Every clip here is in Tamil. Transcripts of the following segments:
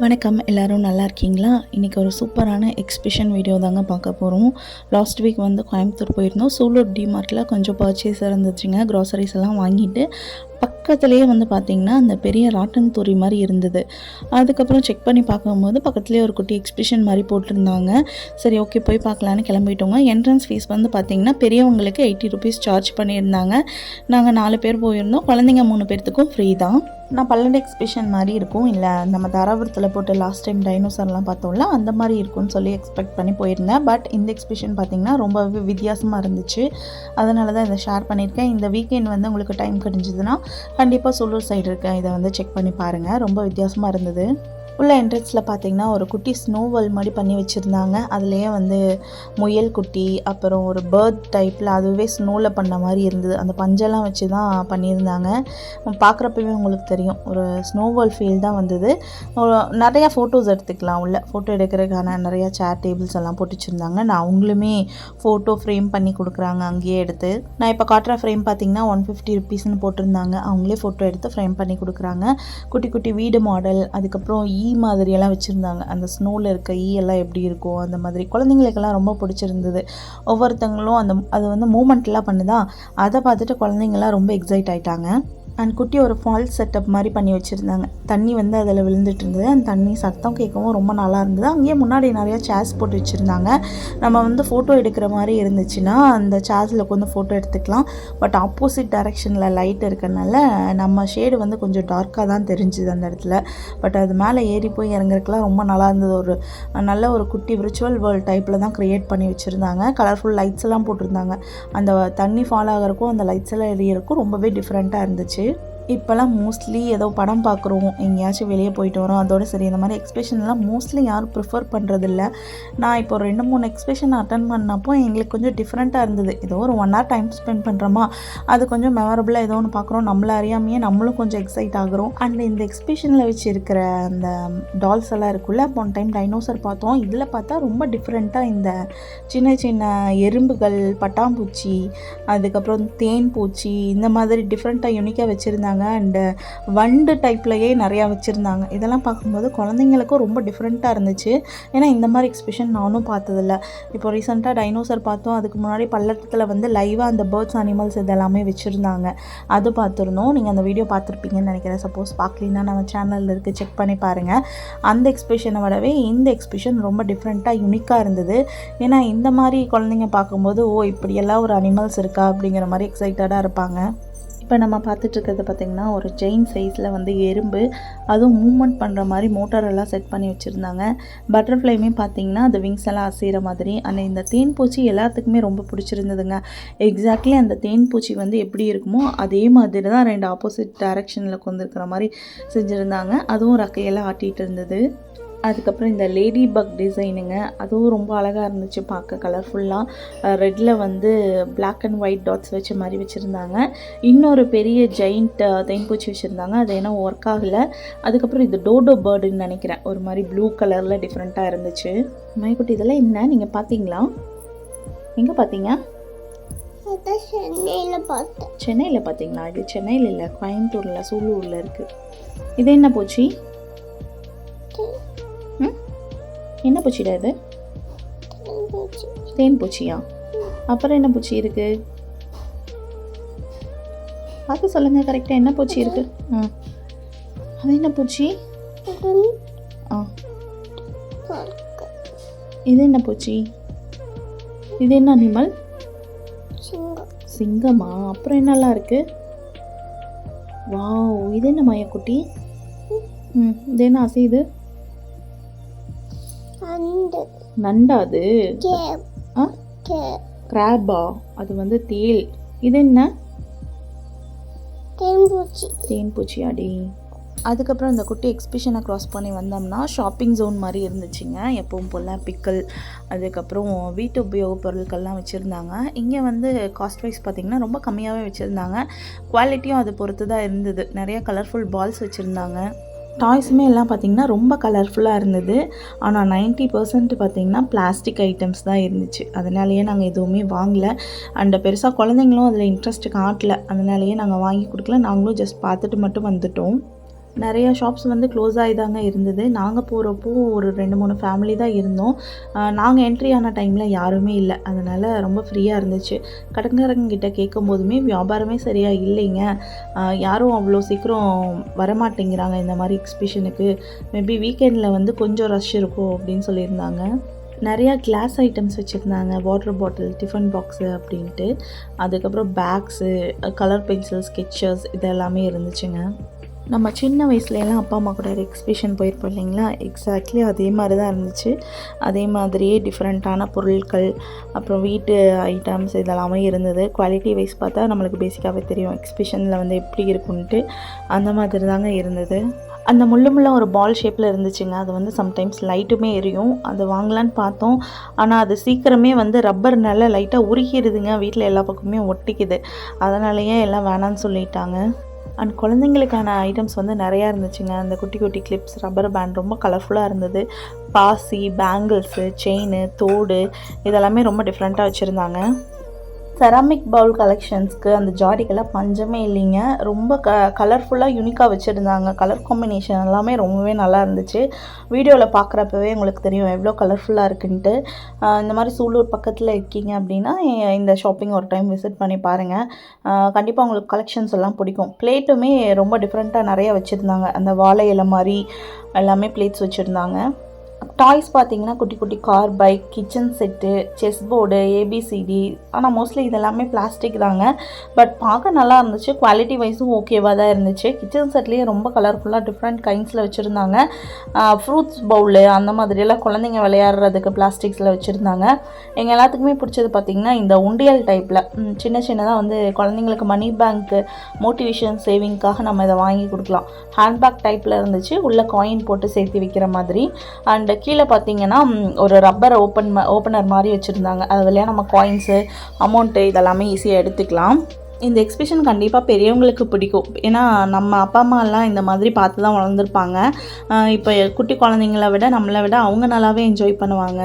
வணக்கம் எல்லோரும் நல்லா இருக்கீங்களா? இன்றைக்கி ஒரு சூப்பரான எக்ஸ்பிஷன் வீடியோ தாங்க பார்க்க போகிறோம் லாஸ்ட் வீக் வந்து கோயம்புத்தூர் போயிருந்தோம். சூலூர் டிமார்ட்டில் கொஞ்சம் பர்ச்சேஸ் இருந்துச்சுங்க. க்ராசரிஸ் எல்லாம் வாங்கிட்டு பக்கத்துலேயே வந்து பார்த்திங்கன்னா அந்த பெரிய ராட்டன் தூரி மாதிரி இருந்தது. அதுக்கப்புறம் செக் பண்ணி பார்க்கும்போது பக்கத்துலேயே ஒரு குட்டி எக்ஸ்பிஷன் மாதிரி போட்டிருந்தாங்க. சரி ஓகே போய் பார்க்கலான்னு கிளம்பிட்டோங்க. என்ட்ரன்ஸ் ஃபீஸ் வந்து பார்த்திங்கன்னா பெரியவங்களுக்கு எயிட்டி ருபீஸ் சார்ஜ் பண்ணியிருந்தாங்க. நாங்கள் நாலு பேர் போயிருந்தோம். குழந்தைங்க மூணு பேர்த்துக்கும் ஃப்ரீ தான். நான் பல்லண்ட் எக்ஸ்பிஷன் மாதிரி இருக்கும். இல்லை நம்ம தாராபுரத்தில் போட்டு லாஸ்ட் டைம் டைனோசர்லாம் பார்த்தோம்ல அந்த மாதிரி இருக்கும்னு சொல்லி எக்ஸ்பெக்ட் பண்ணி போயிருந்தேன். பட் இந்த எக்ஸ்பிஷன் பார்த்திங்கன்னா ரொம்பவே வித்தியாசமாக இருந்துச்சு. அதனால தான் இதை ஷேர் பண்ணியிருக்கேன். இந்த வீக்கெண்ட் வந்து உங்களுக்கு டைம் கிடைஞ்சதுன்னா கண்டிப்பாக சூலூர் சைடு இருக்கேன். இதை வந்து செக் பண்ணி பாருங்கள் ரொம்ப வித்தியாசமாக இருந்தது. உள்ள என்ட்ரன்ஸில் பார்த்தீங்கன்னா ஒரு குட்டி ஸ்னோவல் மாதிரி பண்ணி வச்சுருந்தாங்க. அதுலேயே வந்து முயல் குட்டி அப்புறம் ஒரு பேர்ட் டைப்பில் அதுவே ஸ்னோவில் பண்ண மாதிரி இருந்தது. அந்த பஞ்செல்லாம் வச்சு தான் பண்ணியிருந்தாங்க பார்க்குறப்பவே உங்களுக்கு தெரியும். ஒரு ஸ்னோவால் ஃபீல் தான் வந்தது. நிறையா ஃபோட்டோஸ் எடுத்துக்கலாம் உள்ள. ஃபோட்டோ எடுக்கிறதுக்கான நிறையா சேர் டேபிள்ஸ் எல்லாம் போட்டு வச்சுருந்தாங்க. நான் அவங்களுமே ஃபோட்டோ ஃப்ரேம் பண்ணி கொடுக்குறாங்க அங்கேயே எடுத்து. நான் இப்போ காட்டுற ஃப்ரேம் பார்த்தீங்கன்னா ஒன் ஃபிஃப்டி ருபீஸ்னு போட்டிருந்தாங்க. அவங்களே ஃபோட்டோ எடுத்து ஃப்ரேம் பண்ணி கொடுக்குறாங்க. குட்டி குட்டி வீடு மாடல் அதுக்கப்புறம் ஈ மாதிரியெல்லாம் வச்சுருந்தாங்க. அந்த ஸ்னோவில் இருக்க ஈ எல்லாம் எப்படி இருக்கும் அந்த மாதிரி. குழந்தைங்களுக்கெல்லாம் ரொம்ப பிடிச்சிருந்தது. ஒவ்வொருத்தங்களும் அந்த அது வந்து மூமெண்ட்லாம் பண்ணுதா? அதை பார்த்துட்டு குழந்தைங்கள்லாம் ரொம்ப எக்ஸைட் ஆயிட்டாங்க. அண்ட் குட்டி ஒரு ஃபால்ஸ் செட்டப் மாதிரி பண்ணி வச்சுருந்தாங்க. தண்ணி வந்து அதில் விழுந்துட்டு இருந்தது அந்த தண்ணி சத்தம் கேட்கவும் ரொம்ப நல்லா இருந்தது. அங்கேயே முன்னாடி நிறையா சேர்ஸ் போட்டு வச்சுருந்தாங்க. நம்ம வந்து ஃபோட்டோ எடுக்கிற மாதிரி இருந்துச்சுன்னா அந்த சேர்ஸில் உட்காந்து ஃபோட்டோ எடுத்துக்கலாம். பட் ஆப்போசிட் டைரெக்ஷனில் லைட் இருக்கறனால நம்ம ஷேடு வந்து கொஞ்சம் டார்க்காக தான் தெரிஞ்சுது அந்த இடத்துல. பட் அது மேலே ஏறி போய் இறங்குறதுக்குலாம் ரொம்ப நல்லா இருந்தது. ஒரு நல்ல ஒரு குட்டி விர்ச்சுவல் வேர்ல்ட் டைப்பில் தான் க்ரியேட் பண்ணி வச்சுருந்தாங்க. கலர்ஃபுல் லைட்ஸ் எல்லாம் போட்டிருந்தாங்க. அந்த தண்ணி ஃபால் ஆகிறக்கும் அந்த லைட்ஸ் எல்லாம் எரியறக்கும் ரொம்பவே டிஃப்ரெண்ட்டாக இருந்துச்சு. இப்போல்லாம் மோஸ்ட்லி ஏதோ படம் பார்க்குறோம் எங்கேயாச்சும் வெளியே போயிட்டு வரோம் அதோட சரி இந்த மாதிரி எக்ஸ்பிரஷன்லாம் மோஸ்ட்லி யாரும் ப்ரிஃபர் பண்ணுறதில்ல நான் இப்போ ரெண்டு மூணு எக்ஸ்பிரஷன் அட்டன் பண்ணப்போ எங்களுக்கு கொஞ்சம் டிஃப்ரெண்ட்டாக இருந்தது. ஏதோ ஒரு ஒன் ஹவர் டைம் ஸ்பெண்ட் பண்ணுறோமா அது கொஞ்சம் மெமரபுளாக ஏதோ ஒன்று பார்க்குறோம் நம்மள அறியாமையே நம்மளும் கொஞ்சம் எக்ஸைட் ஆகுறோம். அண்ட் இந்த எக்ஸ்பிரஷனில் வச்சு இருக்கிற அந்த டால்ஸ் எல்லாம் இருக்குல்ல போன டைம் டைனோசர் பார்த்தோம். இதில் பார்த்தா ரொம்ப டிஃப்ரெண்ட்டாக இந்த சின்ன சின்ன எறும்புகள் பட்டாம்பூச்சி அதுக்கப்புறம் தேன் பூச்சி இந்த மாதிரி டிஃப்ரெண்ட்டாக யூனிக்காக வச்சுருந்தாங்க. அண்டு வண்டு டைப்லையே நிறையா வச்சுருந்தாங்க. இதெல்லாம் பார்க்கும்போது குழந்தைங்களுக்கும் ரொம்ப டிஃப்ரெண்ட்டாக இருந்துச்சு. ஏன்னா இந்த மாதிரி எக்ஸ்பிஷன் நானும் பார்த்ததில்ல. இப்போ ரீசெண்டாக டைனோசர் பார்த்தோம். அதுக்கு முன்னாடி பள்ளத்தில் வந்து லைவாக அந்த பேர்ட்ஸ் அனிமல்ஸ் இதெல்லாமே வச்சுருந்தாங்க. அது பார்த்துருந்தோம். நீங்கள் அந்த வீடியோ பார்த்துருப்பீங்கன்னு நினைக்கிறேன். சப்போஸ் பார்க்கலன்னா நம்ம சேனலில் இருக்குது செக் பண்ணி பாருங்கள் அந்த எக்ஸ்பிஷனை விடவே இந்த எக்ஸ்பிஷன் ரொம்ப டிஃப்ரெண்ட்டாக யூனிக்காக இருந்தது. ஏன்னா இந்த மாதிரி குழந்தைங்க பார்க்கும்போது ஓ இப்படியெல்லாம் ஒரு அனிமல்ஸ் இருக்கா? அப்படிங்கிற மாதிரி எக்ஸைட்டடாக இருப்பாங்க. இப்போ நம்ம பார்த்துட்ருக்கிறது பார்த்திங்கன்னா ஒரு செயின் சைஸில் வந்து எறும்பு அதுவும் மூமெண்ட் பண்ணுற மாதிரி மோட்டாரெல்லாம் செட் பண்ணி வச்சுருந்தாங்க. பட்டர்ஃப்ளைமே பார்த்தீங்கன்னா அது விங்ஸ் எல்லாம் அசைகிற மாதிரி. ஆனால் இந்த தேன் பூச்சி எல்லாத்துக்குமே ரொம்ப பிடிச்சிருந்ததுங்க. எக்ஸாக்ட்லி அந்த தேன் பூச்சி வந்து எப்படி இருக்குமோ அதே மாதிரி தான் ரெண்டு ஆப்போசிட் டைரக்ஷனில் கொண்டிருக்கிற மாதிரி செஞ்சுருந்தாங்க. அதுவும் ரக்கையெல்லாம் ஆட்டிகிட்டு இருந்தது. அதுக்கப்புறம் இந்த லேடி பக் டிசைனுங்க அதுவும் ரொம்ப அழகாக இருந்துச்சு பார்க்க கலர்ஃபுல்லாக ரெட்டில் வந்து பிளாக் அண்ட் ஒயிட் டாட்ஸ் வச்ச மாதிரி வச்சுருந்தாங்க. இன்னொரு பெரிய ஜெயிண்ட் தேன்பூச்சி வச்சுருந்தாங்க. அது ஏன்னா ஒர்க் ஆகலை. அதுக்கப்புறம் இது டோடோ பேர்டுன்னு நினைக்கிறேன். ஒரு மாதிரி ப்ளூ கலரில் டிஃப்ரெண்ட்டாக இருந்துச்சு. மைக்குட்டி இதெல்லாம் என்ன? நீங்கள் பார்த்தீங்களா? எங்கே பார்த்தீங்க? சென்னையில் பார்த்தேன். சென்னையில் பார்த்தீங்களா? இது சென்னையில் இல்லை கோயம்புத்தூரில் சூலூரில் இருக்குது இது என்ன பூச்சி? என்ன பூச்சிடா இது? தேன் பூச்சியா? அப்புறம் என்ன பூச்சி இருக்கு? பார்த்து சொல்லுங்க கரெக்டாக என்ன பூச்சி இருக்கு? ஆ. அது என்ன பூச்சி? ஆ. இது என்ன பூச்சி? இது என்ன அனிமல் சிங்கமா? அப்புறம் என்னெல்லாம் இருக்கு? வாவ் இது என்ன மாயக்குட்டி? ம் இது என்ன அசையுது அண்டு நண்டா அது? கேப் ஆ? கேப் கிராபா. அது வந்து தேல். இது என்ன? தேன்பூச்சி. தேன் பூச்சியாடி அதுக்கப்புறம் இந்த குட்டி எக்ஸிபிஷனை க்ராஸ் பண்ணி வந்தோம்னா ஷாப்பிங் ஜோன் மாதிரி இருந்துச்சுங்க. எப்பவும் போல் பிக்கல் அதுக்கப்புறம் வீட்டு உபயோகப் பொருட்கள்லாம் வச்சுருந்தாங்க. இங்கே வந்து காஸ்ட் வைஸ் பார்த்திங்கன்னா ரொம்ப கம்மியாகவே வச்சுருந்தாங்க. குவாலிட்டியும் அதை பொறுத்து தான் இருந்தது. நிறைய கலர்ஃபுல் பால்ஸ் வச்சுருந்தாங்க. டாய்ஸுமே எல்லாம் பார்த்திங்கன்னா ரொம்ப கலர்ஃபுல்லாக இருந்தது. ஆனால் 90% பர்சன்ட் பார்த்திங்கன்னா பிளாஸ்டிக் ஐட்டம்ஸ் தான் இருந்துச்சு. அதனாலேயே நாங்கள் எதுவுமே வாங்கலை. அண்ட் பெருசாக குழந்தைங்களும் அதில் இன்ட்ரெஸ்ட் காட்டல. அதனாலேயே நாங்கள் வாங்கி கொடுக்கல. நாங்களும் ஜஸ்ட் பார்த்துட்டு மட்டும் வந்துட்டோம். நிறைய ஷாப்ஸ் வந்து க்ளோஸ் ஆகி தாங்க இருந்தது. நாங்கள் போகிறப்போ ஒரு ரெண்டு மூணு ஃபேமிலி தான் இருந்தோம். நாங்கள் என்ட்ரி ஆன டைமில் யாருமே இல்லை. அதனால் ரொம்ப ஃப்ரீயாக இருந்துச்சு. கடைக்காரங்கிட்ட கேட்கும் போதுமே வியாபாரமே சரியாக இல்லைங்க. யாரும் அவ்வளோ சீக்கிரம் வரமாட்டேங்கிறாங்க. இந்த மாதிரி எக்ஸிபிஷனுக்கு மேபி வீக்கெண்டில் வந்து கொஞ்சம் ரஷ் இருக்கும் அப்படின்னு சொல்லியிருந்தாங்க. நிறையா கிளாஸ் ஐட்டம்ஸ் வச்சுருந்தாங்க. வாட்டர் பாட்டில் டிஃபன் பாக்ஸு அப்படின்ட்டு. அதுக்கப்புறம் பேக்ஸு கலர் பென்சில் ஸ்கெச்சஸ் இதெல்லாமே இருந்துச்சுங்க. நம்ம சின்ன வயசுலலாம் அப்பா அம்மா கூட ஒரு எக்ஸிபிஷன் போயிருப்போம் இல்லைங்களா? எக்ஸாக்ட்லி அதே மாதிரி தான் இருந்துச்சு. அதே மாதிரியே டிஃப்ரெண்ட்டான பொருட்கள் அப்புறம் வீட்டு ஐட்டம்ஸ் இதெல்லாமே இருந்தது. குவாலிட்டி வைஸ் பார்த்தா நம்மளுக்கு பேசிக்காகவே தெரியும். எக்ஸிபிஷனில் வந்து எப்படி இருக்குன்ட்டு அந்த மாதிரி தாங்க இருந்தது. அந்த முள்ளு முள்ள ஒரு பால் ஷேப்பில் இருந்துச்சுங்க. அது வந்து சம்டைம்ஸ் லைட்டுமே எரியும். அது வாங்கலான்னு பார்த்தோம். ஆனால் அது சீக்கிரமே வந்து ரப்பர்னால லைட்டாக உருகிடுதுங்க வீட்டில் எல்லா பக்கமே ஒட்டிக்குது. அதனாலேயே எல்லாம் வேணான்னு சொல்லிட்டாங்க. அண்ட் குழந்தைங்களுக்கான ஐட்டம்ஸ் வந்து நிறையா இருந்துச்சுங்க. அந்த குட்டி குட்டி கிளிப்ஸ் ரப்பர் பேண்ட் ரொம்ப கலர்ஃபுல்லாக இருந்தது. பாசி பேங்கிள்ஸு செயின் தோடு இதெல்லாமே ரொம்ப டிஃப்ரெண்ட்டாக வச்சுருந்தாங்க. செராமிக் பவுல் கலெக்ஷன்ஸ்க்கு அந்த ஜாடிக்கெல்லாம் பஞ்சமே இல்லைங்க. ரொம்ப க கலர்ஃபுல்லாக யூனிக்காக வச்சுருந்தாங்க. கலர் காம்பினேஷன் எல்லாமே ரொம்பவே நல்லா இருந்துச்சு. வீடியோவில் பார்க்குறப்பவே உங்களுக்கு தெரியும் எவ்வளோ கலர்ஃபுல்லாக இருக்குன்ட்டு. இந்த மாதிரி சூலூர் பக்கத்தில் இருக்கீங்க அப்படின்னா இந்த ஷாப்பிங் ஒரு டைம் விசிட் பண்ணி பாருங்கள் கண்டிப்பாக உங்களுக்கு கலெக்ஷன்ஸ் எல்லாம் பிடிக்கும். பிளேட்டுமே ரொம்ப டிஃப்ரெண்ட்டாக நிறைய வச்சுருந்தாங்க. அந்த வாழை இலை மாதிரி எல்லாமே பிளேட்ஸ் வச்சுருந்தாங்க. டாய்ஸ் பார்த்தீங்கன்னா குட்டி குட்டி car bike kitchen set chess board ABCD ஆனால் மோஸ்ட்லி இதெல்லாமே பிளாஸ்டிக் தாங்க. பட் பார்க்க நல்லா இருந்துச்சு. குவாலிட்டி வைஸும் ஓகேவாக தான் இருந்துச்சு. கிச்சன் செட்லேயே ரொம்ப கலர்ஃபுல்லாக டிஃப்ரெண்ட் கைண்ட்ஸில் வச்சுருந்தாங்க. ஃப்ரூட்ஸ் பவுலு அந்த மாதிரியெல்லாம் குழந்தைங்க விளையாடுறதுக்கு பிளாஸ்டிக்ஸில் வச்சுருந்தாங்க. எங்கள் எல்லாத்துக்குமே பிடிச்சது பார்த்திங்கன்னா இந்த உண்டியல் டைப்பில் சின்ன சின்னதாக வந்து குழந்தைங்களுக்கு மணி பேங்க்கு மோட்டிவேஷன் சேவிங்க்காக நம்ம இதை வாங்கி கொடுக்கலாம். ஹேண்ட்பேக் டைப்பில் இருந்துச்சு. உள்ளே காயின் போட்டு சேர்த்து வைக்கிற மாதிரி. அண்ட் கீழே பார்த்தீங்கன்னா ஒரு ரப்பர் ஓப்பன் ஓப்பனர் மாதிரி வச்சுருந்தாங்க. அது வழியாக நம்ம காயின்ஸு அமௌண்ட்டு இதெல்லாமே ஈஸியாக எடுத்துக்கலாம். இந்த எக்ஸிபிஷன் கண்டிப்பாக பெரியவங்களுக்கு பிடிக்கும். ஏன்னா நம்ம அப்பா அம்மாலாம் இந்த மாதிரி பார்த்து தான் வளர்ந்துருப்பாங்க இப்போ குட்டி குழந்தைங்கள விட நம்மளை விட அவங்க நல்லாவே என்ஜாய் பண்ணுவாங்க.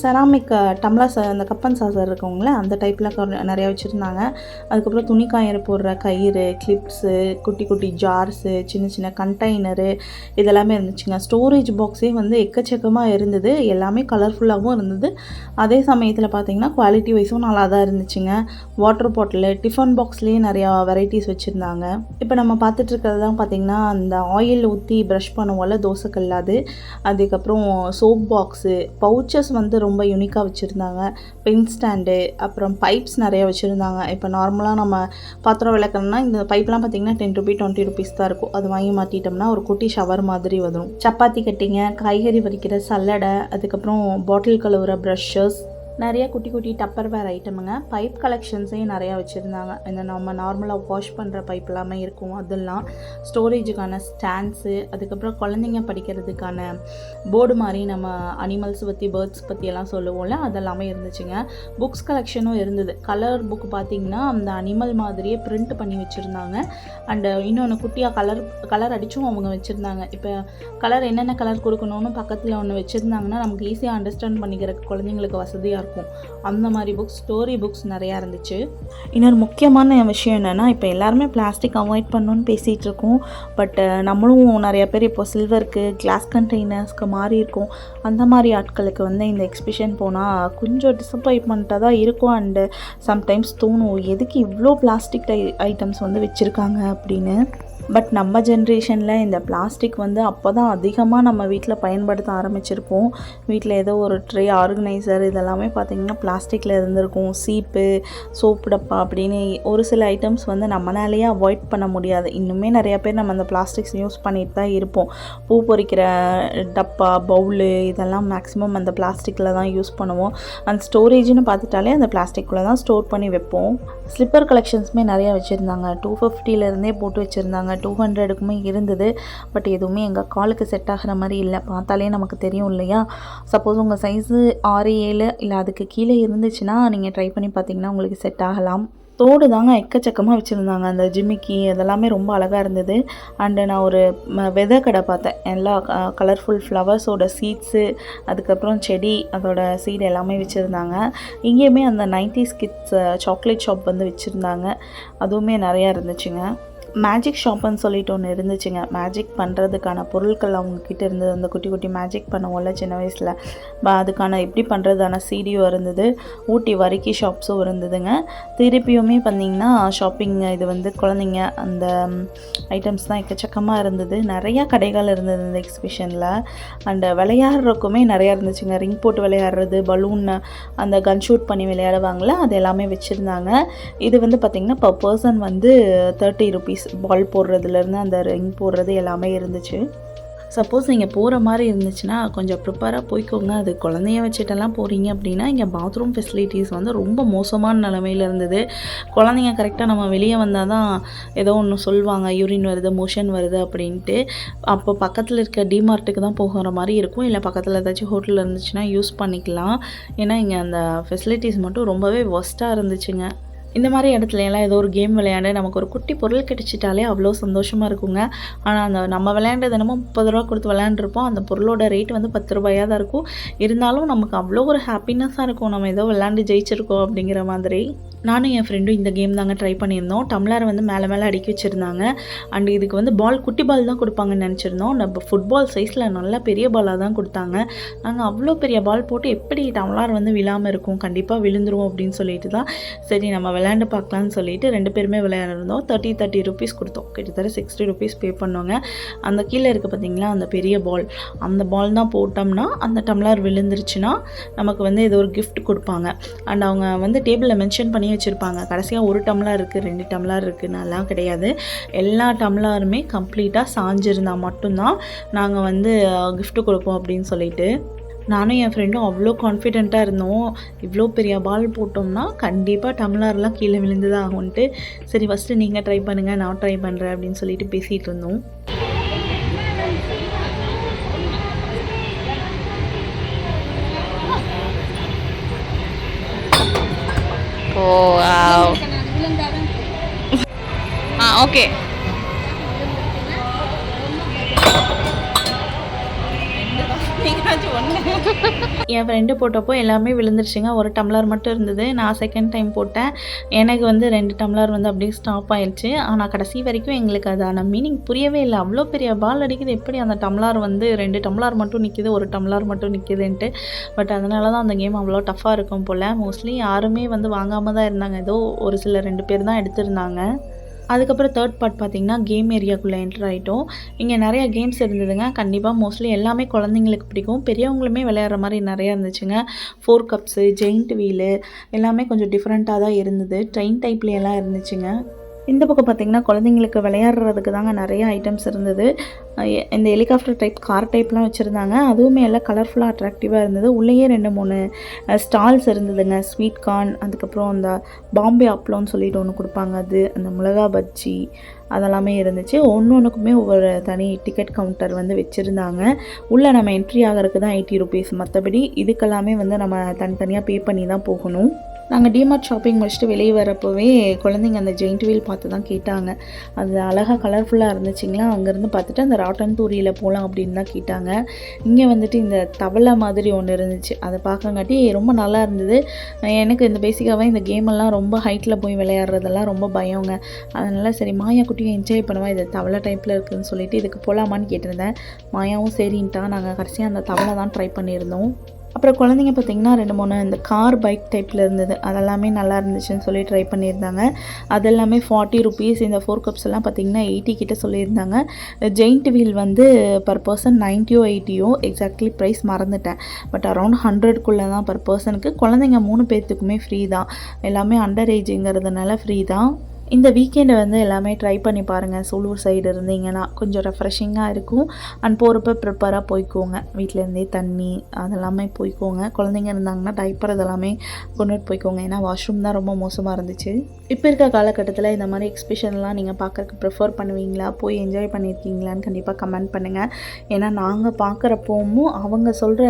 செராமிக் டம்ளர்ஸ் uh, அந்த கப்பன் சாசர் இருக்கவங்கள அந்த டைப்பில் நிறைய வச்சுருந்தாங்க. அதுக்கப்புறம் துணி காயிற போடுற கயிறு கிளிப்ஸு குட்டி குட்டி ஜார்ஸு சின்ன சின்ன கண்டெய்னரு இதெல்லாமே இருந்துச்சுங்க. ஸ்டோரேஜ் பாக்ஸே வந்து எக்கச்சக்கமாக இருந்தது. எல்லாமே கலர்ஃபுல்லாகவும் இருந்தது. அதே சமயத்தில் பார்த்தீங்கன்னா குவாலிட்டி வைஸும் நல்லா தான் இருந்துச்சுங்க. வாட்டர் பாட்டில் டிஃபன் பாக்ஸ்லேயே நிறையா வெரைட்டிஸ் வச்சுருந்தாங்க. இப்போ நம்ம பார்த்துட்டு தான் பார்த்திங்கன்னா அந்த ஆயில் ஊற்றி ப்ரஷ் பண்ணுவோம்ல தோசை கல்லாது அதுக்கப்புறம் சோப் பாக்ஸு பவுச்சஸ் வந்து ரொம்ப யூனிக்காக வச்சுருந்தாங்க. பென் ஸ்டாண்டு அப்புறம் பைப்ஸ் நிறைய வச்சுருந்தாங்க. இப்போ நார்மலாக நம்ம பாத்திரம் விளக்கணும்னா இந்த பைப்லாம் பார்த்தீங்கன்னா டென் ருபி டுவெண்ட்டி ருபீஸ் தான் இருக்கும். அது வாங்கி மாட்டிட்டோம்னா ஒரு குட்டி ஷவர் மாதிரி வரும். சப்பாத்தி கட்டிங்க காய்கறி வரிக்கிற சல்லடை அதுக்கப்புறம் பாட்டில் கழுவுற ப்ரஷ்ஷஸ் நிறைய குட்டி குட்டி டப்பர் வேர் ஐட்டமுங்க பைப் கலெக்ஷன்ஸையும் நிறையா வச்சுருந்தாங்க. இந்த நம்ம நார்மலாக வாஷ் பண்ணுற பைப் எல்லாமே இருக்கும். அதெல்லாம் ஸ்டோரேஜுக்கான ஸ்டாண்ட்ஸு அதுக்கப்புறம் குழந்தைங்க படிக்கிறதுக்கான போர்டு மாதிரி நம்ம அனிமல்ஸ் பற்றி பேர்ட்ஸ் பற்றி எல்லாம் சொல்லுவோம்ல அதெல்லாமே இருந்துச்சுங்க. புக்ஸ் கலெக்ஷனும் இருந்தது. கலர் புக் பார்த்தீங்கன்னா அந்த அனிமல் மாதிரியே பிரிண்ட் பண்ணி வச்சுருந்தாங்க. அண்டு இன்னொன்று குட்டியாக கலர் கலர் அடித்தும் அவங்க வச்சுருந்தாங்க. இப்போ கலர் என்னென்ன கலர் கொடுக்கணும்னு பக்கத்தில் ஒன்று வச்சுருந்தாங்கன்னா நமக்கு ஈஸியாக அண்டர்ஸ்டாண்ட் பண்ணிக்கிற குழந்தைங்களுக்கு வசதியாக இருக்கும் அந்த மாதிரி புக்ஸ் ஸ்டோரி புக்ஸ் நிறையா இருந்துச்சு. இன்னொரு முக்கியமான விஷயம் என்னென்னா இப்போ எல்லாருமே பிளாஸ்டிக் அவாய்ட் பண்ணணும்னு பேசிகிட்டு இருக்கோம். பட் நம்மளும் நிறைய பேர் இப்போ சில்வருக்கு கிளாஸ் கண்டெய்னர்ஸ்க்கு மாறி இருக்கோம். அந்த மாதிரி ஆட்களுக்கு வந்து இந்த எக்ஸிபிஷன் போனால் கொஞ்சம் டிசப்பாயின்மெண்ட்டாக தான் இருக்கும். அண்டு சம்டைம்ஸ் தோணும் எதுக்கு இவ்வளோ பிளாஸ்டிக் ஐட்டம்ஸ் வந்து வச்சுருக்காங்க? அப்படின்னு. பட் நம்ம ஜென்ரேஷனில் இந்த பிளாஸ்டிக் வந்து அப்போ தான் அதிகமாக நம்ம வீட்டில் பயன்படுத்த ஆரம்பிச்சிருப்போம். வீட்டில் ஏதோ ஒரு ட்ரே ஆர்கனைசர் இதெல்லாமே பார்த்திங்கன்னா பிளாஸ்டிக்கில் இருந்திருக்கும். சீப்பு சோப்பு டப்பா அப்படின்னு ஒரு சில ஐட்டம்ஸ் வந்து நம்மளாலேயே அவாய்ட் பண்ண முடியாது. இன்னுமே நிறையா பேர் நம்ம அந்த பிளாஸ்டிக்ஸ் யூஸ் பண்ணிட்டு தான் இருப்போம். பூ பொரிக்கிற டப்பா பவுலு இதெல்லாம் மேக்ஸிமம் அந்த பிளாஸ்டிக்கில் தான் யூஸ் பண்ணுவோம். அந்த ஸ்டோரேஜ்னு பார்த்துட்டாலே அந்த பிளாஸ்டிக்குள்ளே தான் ஸ்டோர் பண்ணி வைப்போம். ஸ்லிப்பர் கலெக்ஷன்ஸுமே நிறையா வச்சுருந்தாங்க. டூ ஃபிஃப்டிலேருந்தே போட்டு வச்சுருந்தாங்க. டூ ஹண்ட்ரடுக்குமே இருந்தது. பட் எதுவுமே எங்கள் காலுக்கு செட் ஆகிற மாதிரி இல்லை. பார்த்தாலே நமக்கு தெரியும் இல்லையா? சப்போஸ் உங்கள் சைஸு ஆறு ஏழு இல்லை அதுக்கு கீழே இருந்துச்சுன்னா நீங்கள் ட்ரை பண்ணி பார்த்தீங்கன்னா உங்களுக்கு செட் ஆகலாம். தோடு தாங்க எக்கச்சக்கமாக வச்சுருந்தாங்க. அந்த ஜிமிக்கி அதெல்லாமே ரொம்ப அழகாக இருந்தது. அண்டு நான் ஒரு வெதை கடை பார்த்தேன். எல்லா கலர்ஃபுல் ஃப்ளவர்ஸோட சீட்ஸு அதுக்கப்புறம் செடி அதோட சீடு எல்லாமே வச்சுருந்தாங்க. இங்கேயுமே அந்த நைன்டிஸ் ஸ்கிட்ஸ் சாக்லேட் ஷாப் வந்து வச்சுருந்தாங்க. அதுவுமே நிறையா இருந்துச்சுங்க. மேஜிக் ஷாப்புன்னு சொல்லிட்டு ஒன்று இருந்துச்சுங்க. மேஜிக் பண்ணுறதுக்கான பொருட்கள் அவங்கக்கிட்ட இருந்தது. அந்த குட்டி குட்டி மேஜிக் பண்ணுவோம்ல சின்ன வயசில். அதுக்கான எப்படி பண்ணுறதான சீடியும் இருந்தது. ஊட்டி வரிக்கி ஷாப்ஸும் இருந்ததுங்க. திருப்பியுமே பார்த்தீங்கன்னா ஷாப்பிங் இது வந்து குழந்தைங்க அந்த ஐட்டம்ஸ் தான் எக்கச்சக்கமாக இருந்தது. நிறையா கடைகள் இருந்தது இந்த எக்ஸிபிஷனில் அண்ட் விளையாடுறதுக்குமே நிறையா இருந்துச்சுங்க. ரிங் போட்டு விளையாடுறது பலூன் அந்த கன் ஷூட் பண்ணி விளையாடுவாங்களே அது எல்லாமே வச்சுருந்தாங்க. இது வந்து பார்த்திங்கன்னா பர் பர்சன் வந்து தேர்ட்டி ருபீஸ் பால் போடுறதுலேருந்து அந்த ரிங் போடுறது எல்லாமே இருந்துச்சு. சப்போஸ் நீங்கள் போகிற மாதிரி இருந்துச்சுன்னா கொஞ்சம் ப்ரிப்பேராக போய்க்கோங்க. அது குழந்தைய வச்சுட்டெல்லாம் போகிறீங்க அப்படின்னா இங்கே பாத்ரூம் ஃபெசிலிட்டிஸ் வந்து ரொம்ப மோசமான நிலமையில இருந்தது. குழந்தைங்க கரெக்டாக நம்ம வெளியே வந்தால் தான் ஏதோ ஒன்று சொல்லுவாங்க. யூரின் வருது மோஷன் வருது அப்படின்ட்டு. அப்போ பக்கத்தில் இருக்க டிமார்ட்டுக்கு தான் போகிற மாதிரி இருக்கும். இல்லை பக்கத்தில் ஏதாச்சும் ஹோட்டல் இருந்துச்சுன்னா யூஸ் பண்ணிக்கலாம். ஏன்னா இங்கே அந்த ஃபெசிலிட்டிஸ் மட்டும் ரொம்பவே ஒஸ்ட்டாக இருந்துச்சுங்க. இந்த மாதிரி இடத்துல எல்லாம் ஏதோ ஒரு கேம் விளையாண்டு நமக்கு ஒரு குட்டி பொருள் கிடைச்சிட்டாலே அவ்வளோ சந்தோஷமாக இருக்குங்க. ஆனால் அந்த நம்ம விளையாண்ட தினமும் முப்பது ரூபா கொடுத்து விளையாண்டுருப்போம். அந்த பொருளோட ரேட் வந்து பத்து ரூபாயாக தான் இருக்கும். இருந்தாலும் நமக்கு அவ்வளோ ஒரு ஹாப்பினஸ்ஸாக இருக்கும். நம்ம ஏதோ விளையாண்டு ஜெயிச்சிருக்கோம் அப்படிங்கிற மாதிரி. நானும் என் ஃப்ரெண்டும் இந்த கேம் தாங்க ட்ரை பண்ணியிருந்தோம். டம்ளர் வந்து மேலே மேலே அடுக்கி வச்சுருந்தாங்க. அண்ட் இதுக்கு வந்து பால் குட்டி பால் தான் கொடுப்பாங்கன்னு நினச்சிருந்தோம். நம்ம ஃபுட்பால் சைஸில் நல்லா பெரிய பாலாக தான் கொடுத்தாங்க. நாங்கள் அவ்வளோ பெரிய பால் போட்டு எப்படி டம்ளார் வந்து விழாமல் இருக்கும் கண்டிப்பாக விழுந்துரும் அப்படின்னு சொல்லிட்டு தான் சரி நம்ம விளையாண்டு பார்க்கலான்னு சொல்லிட்டு ரெண்டு பேருமே விளையாடுறோம் தேர்ட்டி தேர்ட்டி ருபீஸ் கொடுத்தோம். கிட்டத்தட்ட சிக்ஸ்டி ருபீஸ் பே பண்ணோங்க. அந்த கீழே இருக்குது பார்த்தீங்களா அந்த பெரிய பால் அந்த பால் தான் போட்டோம்னா அந்த டம்ளர் விழுந்துருச்சுன்னா நமக்கு வந்து ஏதோ ஒரு கிஃப்ட் கொடுப்பாங்க. அண்ட் அவங்க வந்து டேபிளில் மென்ஷன் பண்ணி வச்சுருப்பாங்க. கடைசியாக ஒரு டம்ளர் இருக்குது ரெண்டு டம்ளர் இருக்குன்னெல்லாம் கிடையாது. எல்லா டம்ளருமே கம்ப்ளீட்டாக சாஞ்சிருந்தால் மட்டும்தான் நாங்கள் வந்து கிஃப்ட் கொடுப்போம் அப்படின்னு சொல்லிட்டு நானும் என் ஃப்ரெண்டும் அவ்வளோ கான்ஃபிடெண்ட்டாக இருந்தோம். இவ்வளோ பெரிய பால் போட்டோம்னா கண்டிப்பாக டம்ளர்லாம் கீழே விழுந்து தான் ஆகும்ன்ட்டு. சரி ஃபஸ்ட்டு நீங்கள் ட்ரை பண்ணுங்கள் நான் ட்ரை பண்ணுறேன் அப்படின்னு சொல்லிட்டு பேசிகிட்டு இருந்தோம். ஓ வாவ் ஆ ஓகே என் ஃப்ரெண்டு போட்டப்போ எல்லாமே விழுந்துருச்சுங்க. ஒரு டம்ளர் மட்டும் இருந்தது. நான் செகண்ட் டைம் போட்டேன். எனக்கு வந்து ரெண்டு டம்ளர் வந்து அப்படியே ஸ்டாப் ஆயிடுச்சு ஆனால் கடைசி வரைக்கும் எங்களுக்கு அதான மீனிங் புரியவே இல்லை. அவ்வளோ பெரிய பால் அடிக்குது. எப்படி அந்த டம்ளர் வந்து ரெண்டு டம்ளர் மட்டும் நிற்கிது ஒரு டம்ளர் மட்டும் நிற்கிதுன்ட்டு பட் அதனால தான் அந்த கேம் அவ்வளோ டஃப்பாக இருக்கும் போல். மோஸ்ட்லி யாருமே வந்து வாங்காமல் தான் இருந்தாங்க. ஏதோ ஒரு சில ரெண்டு பேர் தான் எடுத்திருந்தாங்க. அதுக்கப்புறம் தேர்ட் பார்ட் பார்த்திங்கன்னா கேம் ஏரியாக்குள்ளே என்டர் ஆகிட்டோம் இங்கே நிறையா கேம்ஸ் இருந்ததுங்க. கண்டிப்பாக மோஸ்ட்லி எல்லாமே குழந்தைங்களுக்கு பிடிக்கும். பெரியவங்களுமே விளையாடுற மாதிரி நிறையா இருந்துச்சுங்க. ஃபோர் கப்ஸு ஜெயிண்ட் வீலு எல்லாமே கொஞ்சம் டிஃப்ரெண்ட்டாக தான் இருந்தது. ட்ரெயின் டைப்லேயெல்லாம் இருந்துச்சுங்க. இந்த பக்கம் பார்த்திங்கன்னா குழந்தைங்களுக்கு விளையாடுறதுக்கு தாங்க நிறைய ஐட்டம்ஸ் இருந்தது. இந்த ஹெலிகாப்டர் டைப் கார் டைப்லாம் வச்சுருந்தாங்க. அதுவுமே எல்லாம் கலர்ஃபுல்லாக அட்ராக்டிவாக இருந்தது. உள்ளேயே ரெண்டு மூணு ஸ்டால்ஸ் இருந்ததுங்க. ஸ்வீட் கார்ன் அதுக்கப்புறம் அந்த பாம்பே அப்ளோன்னு சொல்லிட்டு ஒன்று கொடுப்பாங்க அது. அந்த மிளகா பஜ்ஜி அதெல்லாமே இருந்துச்சு. ஒன்று ஒன்றுக்குமே ஒவ்வொரு தனி டிக்கெட் கவுண்டர் வந்து வச்சுருந்தாங்க. உள்ளே நம்ம என்ட்ரி ஆகிறதுக்கு தான் எயிட்டி ருபீஸ் மற்றபடி இதுக்கெல்லாமே வந்து நம்ம தனித்தனியாக பே பண்ணி தான் போகணும். நாங்கள் டிமார்ட் ஷாப்பிங் முடிச்சுட்டு வெளியே வரப்போவே குழந்தைங்க அந்த ஜெயிண்ட் வீல் பார்த்து தான் கேட்டாங்க. அது அழகாக கலர்ஃபுல்லாக இருந்துச்சுங்களா? அங்கேருந்து பார்த்துட்டு அந்த ராட்டன் தூரியில் போகலாம் அப்படின்னு தான் கேட்டாங்க. இங்கே வந்துட்டு இந்த தவளை மாதிரி ஒன்று இருந்துச்சு. அதை பார்க்கங்காட்டி ரொம்ப நல்லா இருந்தது. எனக்கு இந்த பேசிக்காகவே இந்த கேமெல்லாம் ரொம்ப ஹைட்டில் போய் விளையாடுறதெல்லாம் ரொம்ப பயங்க. அதனால் சரி மாயா குட்டியும் என்ஜாய் பண்ணுவா இது தவளை டைப்பில் இருக்குதுன்னு சொல்லிட்டு இதுக்கு போகலாமான்னு கேட்டிருந்தேன். மாயாவும் சரின்ட்டா நாங்கள் கடைசியாக அந்த தவளை தான் ட்ரை பண்ணியிருந்தோம். அப்புறம் குழந்தைங்க பார்த்தீங்கன்னா ரெண்டு மூணு இந்த கார் பைக் டைப்பில் இருந்தது. அதெல்லாமே நல்லா இருந்துச்சுன்னு சொல்லி ட்ரை பண்ணியிருந்தாங்க. அதெல்லாமே ஃபார்ட்டி ருபீஸ் இந்த ஃபோர் கப்ஸ் எல்லாம் பார்த்தீங்கன்னா எயிட்டி கிட்டே சொல்லியிருந்தாங்க. ஜெயிண்ட் வீல் வந்து பர் பர்சன் நைன்ட்டியோ எயிட்டியோ எக்ஸாக்ட்லி ப்ரைஸ் மறந்துட்டேன். பட் அரௌண்ட் ஹண்ட்ரட்குள்ளே தான் பர் பர்சனுக்கு குழந்தைங்க மூணு பேர்த்துக்குமே ஃப்ரீ தான். எல்லாமே அண்டர் ஏஜுங்கிறதுனால ஃப்ரீ தான். இந்த வீக்கெண்டை வந்து எல்லாமே ட்ரை பண்ணி பாருங்கள் சூலூர் சைடு இருந்தீங்கன்னா கொஞ்சம் ரெஃப்ரெஷிங்காக இருக்கும். அண்ட் போகிறப்ப ப்ரிப்பராக போய்க்கோங்க. வீட்டிலேருந்தே தண்ணி அதெல்லாமே போய்க்கோங்க. குழந்தைங்க இருந்தாங்கன்னா டைப்பர் இதெல்லாமே கொண்டுட்டு போய்க்கோங்க. ஏன்னா வாஷ்ரூம் தான் ரொம்ப மோசமாக இருந்துச்சு. இப்போ இருக்க காலகட்டத்தில் இந்த மாதிரி எக்ஸ்பிஷன்லாம் நீங்கள் பார்க்குறக்கு ப்ரிஃபர் பண்ணுவீங்களா? போய் என்ஜாய் பண்ணியிருக்கீங்களான்னு கண்டிப்பாக கமெண்ட் பண்ணுங்கள் ஏன்னா நாங்கள் பார்க்குறப்பவும் அவங்க சொல்கிற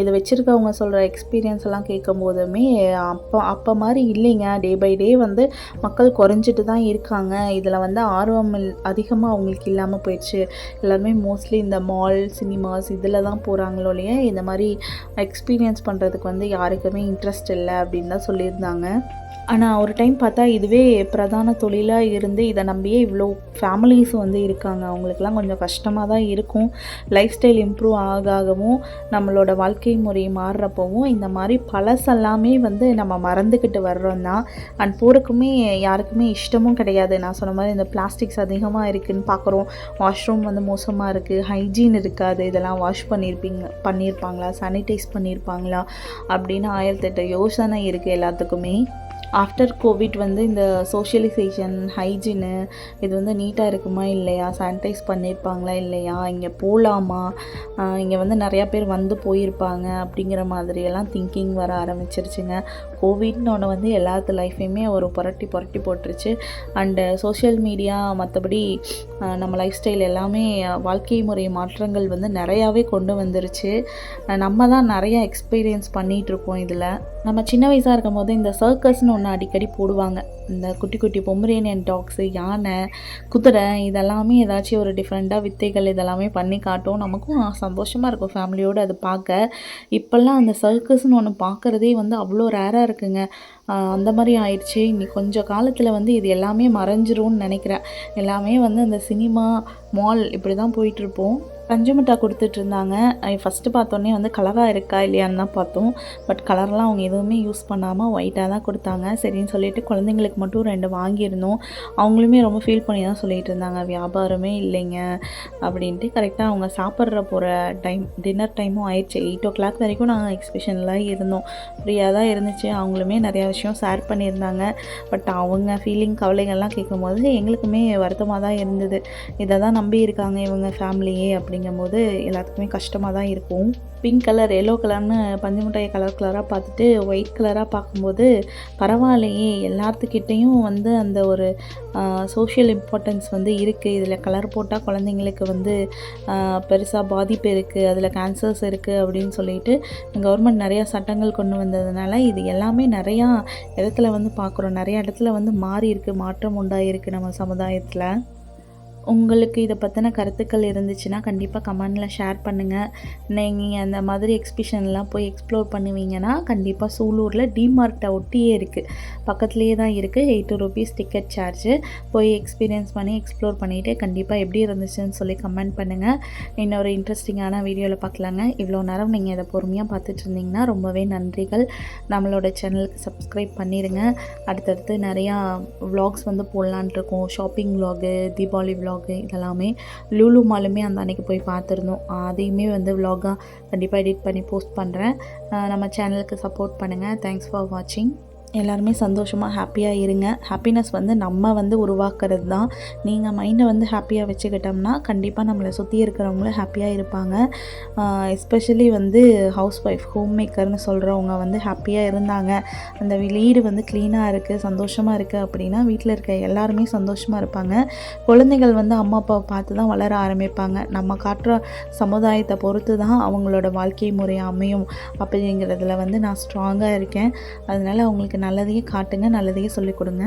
இதை வச்சுருக்கவங்க சொல்கிற எக்ஸ்பீரியன்ஸ் எல்லாம் கேட்கும் போதுமே அப்போ அப்போ மாதிரி இல்லைங்க. டே பை டே வந்து மக்கள் குறைஞ்சி குறைஞ்சிட்டு தான் இருக்காங்க. இதில் வந்து ஆர்வம் அதிகமாக அவங்களுக்கு இல்லாமல் போயிடுச்சு. எல்லாருமே மோஸ்ட்லி இந்த மால் சினிமாஸ் இதில் தான் போகிறாங்களோ இல்லையா இந்த மாதிரி எக்ஸ்பீரியன்ஸ் பண்ணுறதுக்கு வந்து யாருக்குமே இன்ட்ரெஸ்ட் இல்லை அப்படின்னு தான் சொல்லியிருந்தாங்க. ஆனால் ஒரு டைம் பார்த்தா இதுவே பிரதான தொழிலாக இருந்து இதை நம்பியே இவ்வளோ ஃபேமிலிஸ் வந்து இருக்காங்க. அவங்களுக்குலாம் கொஞ்சம் கஷ்டமாக தான் இருக்கும். லைஃப் ஸ்டைல் இம்ப்ரூவ் ஆக ஆகவும் நம்மளோட வாழ்க்கை முறை மாறுறப்பவும் இந்த மாதிரி பழசெல்லாமே வந்து நம்ம மறந்துக்கிட்டு வர்றோம் தான். அண்ட் போகிறக்குமே யாருக்குமே இஷ்டமும் கிடையாது. நான் சொன்ன மாதிரி இந்த பிளாஸ்டிக்ஸ் அதிகமாக இருக்குதுன்னு பார்க்குறோம். வாஷ்ரூம் வந்து மோசமாக இருக்குது ஹைஜீன் இருக்காது. இதெல்லாம் வாஷ் பண்ணியிருப்பீங்க பண்ணியிருப்பாங்களா சானிடைஸ் பண்ணியிருப்பாங்களா அப்படின்னு ஆயிரத்தெட்டு யோசனை இருக்குது எல்லாத்துக்குமே. ஆஃப்டர் கோவிட் வந்து இந்த சோஷியலைசேஷன் ஹைஜீனு இது வந்து நீட்டாக இருக்குமா இல்லையா? சானிடைஸ் பண்ணியிருப்பாங்களா இல்லையா? இங்கே போகலாமா இங்கே வந்து நிறையா பேர் வந்து போயிருப்பாங்க அப்படிங்கிற மாதிரியெல்லாம் திங்கிங் வர ஆரம்பிச்சிருச்சுங்க. கோவிட்னு ஒன்று வந்து எல்லாத்து லைஃப்பையுமே ஒரு புரட்டி புரட்டி போட்டுருச்சு. அண்டு சோஷியல் மீடியா மற்றபடி நம்ம லைஃப் ஸ்டைல் எல்லாமே வாழ்க்கை முறை மாற்றங்கள் வந்து நிறையாவே கொண்டு வந்துருச்சு. நம்ம தான் நிறையா எக்ஸ்பீரியன்ஸ் பண்ணிகிட்ருக்கோம் இதில். நம்ம சின்ன வயசாக இருக்கும் போது இந்த சர்க்கஸ்னு ஒன்று அடிக்கடி போடுவாங்க. இந்த குட்டி குட்டி பொம்பரேனியன் டாக்ஸு யானை குதிரை இதெல்லாமே ஏதாச்சும் ஒரு டிஃப்ரெண்ட்டாக வித்தைகள் இதெல்லாமே பண்ணி காட்டும் நமக்கும் சந்தோஷமாக இருக்கும் ஃபேமிலியோடு அது பார்க்க. இப்போல்லாம் அந்த சர்க்கஸ்னு ஒன்று பார்க்குறதே வந்து அவ்வளோ ரேராக இருக்குங்க. அந்த மாதிரி ஆயிடுச்சு. இன்னி கொஞ்சம் காலத்தில் வந்து இது எல்லாமே மறைஞ்சிரும்னு நினைக்கிறேன். எல்லாமே வந்து அந்த சினிமா மால் இப்படி தான் போயிட்டுருப்போம் பஞ்சு மிட்டாய் கொடுத்துட்டு இருந்தாங்க ஃபஸ்ட்டு பார்த்தோன்னே வந்து கலராக இருக்கா இல்லையான்னு தான் பார்த்தோம். பட் கலர்லாம் அவங்க எதுவுமே யூஸ் பண்ணாமல் ஒயிட்டாக தான் கொடுத்தாங்க. சரின்னு சொல்லிட்டு குழந்தைங்களுக்கு மட்டும் ரெண்டு வாங்கியிருந்தோம். அவங்களுமே ரொம்ப ஃபீல் பண்ணி தான் சொல்லிட்டு இருந்தாங்க வியாபாரமே இல்லைங்க அப்படின்ட்டு கரெக்டாக அவங்க சாப்பிட்ற போகிற டைம் டின்னர் டைமும் ஆயிடுச்சு. எயிட் ஓ கிளாக் வரைக்கும் நாங்கள் எக்ஸிபிஷனில் இருந்தோம். ஃப்ரீயாக தான் இருந்துச்சு. அவங்களுமே நிறையா விஷயம் ஷேர் பண்ணியிருந்தாங்க. பட் அவங்க ஃபீலிங் கவலைகள்லாம் கேட்கும்போது எங்களுக்குமே வருத்தமாக தான் இருந்தது. இதை தான் நம்பி இருக்காங்க இவங்க ஃபேமிலியே அப்படின்னு அப்படிங்கும்போது எல்லாத்துக்குமே கஷ்டமாக தான் இருக்கும் பிங்க் கலர் எல்லோ கலர்னு பஞ்சு மிட்டாயை கலர் கலராக பார்த்துட்டு ஒயிட் கலராக பார்க்கும்போது பரவாயில்லையே எல்லாத்துக்கிட்டேயும் வந்து அந்த ஒரு சோஷியல் இம்பார்ட்டன்ஸ் வந்து இருக்குது இதில் கலர் போட்டால் குழந்தைங்களுக்கு வந்து பெருசாக பாதிப்பு இருக்குது அதில் கேன்சர்ஸ் இருக்குது அப்படின்னு சொல்லிட்டு கவர்மெண்ட் நிறையா சட்டங்கள் கொண்டு வந்ததுனால இது எல்லாமே நிறையா இடத்துல வந்து பார்க்குறோம். நிறையா இடத்துல வந்து மாறி இருக்குது மாற்றம் உண்டாயிருக்கு நம்ம சமுதாயத்தில். உங்களுக்கு இதை பற்றின கருத்துக்கள் இருந்துச்சுன்னா கண்டிப்பாக கமெண்டில் ஷேர் பண்ணுங்கள் நீங்கள் அந்த மாதிரி எக்ஸிபிஷன்லாம் போய் எக்ஸ்ப்ளோர் பண்ணுவீங்கன்னா கண்டிப்பாக சூலூரில் டிமார்ட்டை ஒட்டியே இருக்குது பக்கத்துலேயே தான் இருக்குது எயிட்டி ருபீஸ் டிக்கெட் சார்ஜு போய் எக்ஸ்பீரியன்ஸ் பண்ணி எக்ஸ்ப்ளோர் பண்ணிவிட்டு கண்டிப்பாக எப்படி இருந்துச்சுன்னு சொல்லி கமெண்ட் பண்ணுங்கள் இன்னொரு இன்ட்ரெஸ்டிங்கான வீடியோவில் பார்க்கலாங்க. இவ்வளோ நேரம் நீங்கள் இதை பொறுமையாக பார்த்துட்டு இருந்தீங்கன்னா ரொம்பவே நன்றிகள். நம்மளோட சேனலுக்கு சப்ஸ்கிரைப் பண்ணிடுங்க. அடுத்தடுத்து நிறையா வ்ளாக்ஸ் வந்து போடலான்ட்டு இருக்கோம். ஷாப்பிங் விலாகு தீபாவளி விலாகு இதெல்லாமே லூலு மாலுமே அந்த அன்னைக்கு போய் பார்த்துருந்தோம். அதையுமே வந்து விலாகாக கண்டிப்பாக எடிட் பண்ணி போஸ்ட் பண்ணுறேன் நம்ம சேனலுக்கு சப்போர்ட் பண்ணுங்கள் தேங்க்ஸ் ஃபார் வாட்சிங் எல்லாருமே சந்தோஷமாக ஹாப்பியாக இருங்க. ஹாப்பினஸ் வந்து நம்ம வந்து உருவாக்குறது தான் நீங்கள் மைண்டை வந்து ஹாப்பியாக வச்சுக்கிட்டோம்னா கண்டிப்பாக நம்மளை சுற்றி இருக்கிறவங்களும் ஹாப்பியாக இருப்பாங்க. எஸ்பெஷலி வந்து ஹவுஸ் ஒய்ஃப் ஹோம் மேக்கர்னு சொல்கிறவங்க வந்து ஹாப்பியாக இருந்தாங்க. அந்த வீடு வந்து க்ளீனாக இருக்குது சந்தோஷமாக இருக்குது அப்படின்னா வீட்டில் இருக்க எல்லாருமே சந்தோஷமாக இருப்பாங்க. குழந்தைகள் வந்து அம்மா அப்பாவை பார்த்து தான் வளர ஆரம்பிப்பாங்க. நம்ம காட்டுற சமுதாயத்தை பொறுத்து தான் அவங்களோட வாழ்க்கை முறை அமையும். அப்படிங்கிறதுல வந்து நான் ஸ்ட்ராங்காக இருக்கேன். அதனால் அவங்களுக்கு நல்லதையே காட்டுங்க நல்லதையே சொல்லிக் கொடுங்க.